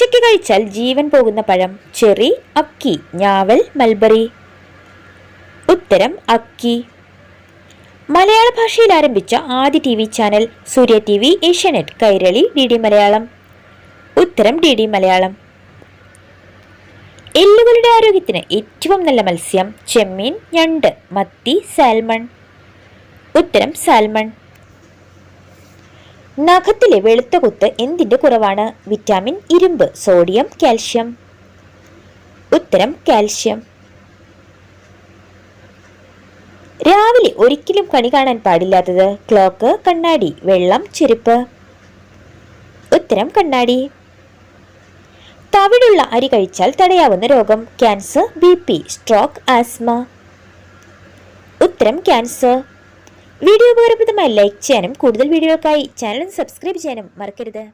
പച്ചയ്ക്ക് കഴിച്ചാൽ ജീവൻ പോകുന്ന പഴം ചെറി അക്കി ഞാവൽ മൽബറി. ഉത്തരം അക്കി. മലയാള ഭാഷയിൽ ആരംഭിച്ച ആദ്യ T V channel Surya T V Asianet Kairali D D Malayalam. ഉത്തരം ഡി ഡി മലയാളം. എല്ലുകളുടെ ആരോഗ്യത്തിന് ഏറ്റവും നല്ല മത്സ്യം ചെമ്മീൻ ഞണ്ട് മത്തി സാൽമൺ. ഉത്തരം സാൽമൺ. നഖത്തിലെ വെളുത്ത കുത്ത് എന്തിന്റെ കുറവാണ്? വിറ്റാമിൻ ഇരുമ്പ് സോഡിയം കാൽഷ്യം. ഉത്തരം കാൽഷ്യം. രാവിലെ ഒരിക്കലും കണി കാണാൻ പാടില്ലാത്തത് ക്ലോക്ക് കണ്ണാടി വെള്ളം ചെരുപ്പ്. ഉത്തരം കണ്ണാടി. തവിടുള്ള അരി കഴിച്ചാൽ തടയാവുന്ന രോഗം cancer B P stroke asthma. ഉത്തരം ക്യാൻസർ. വീഡിയോ ലൈക്ക് ചെയ്യാനും കൂടുതൽ വീഡിയോകൾക്കായി ചാനൽ സബ്സ്ക്രൈബ് ചെയ്യാനും മറക്കരുത്.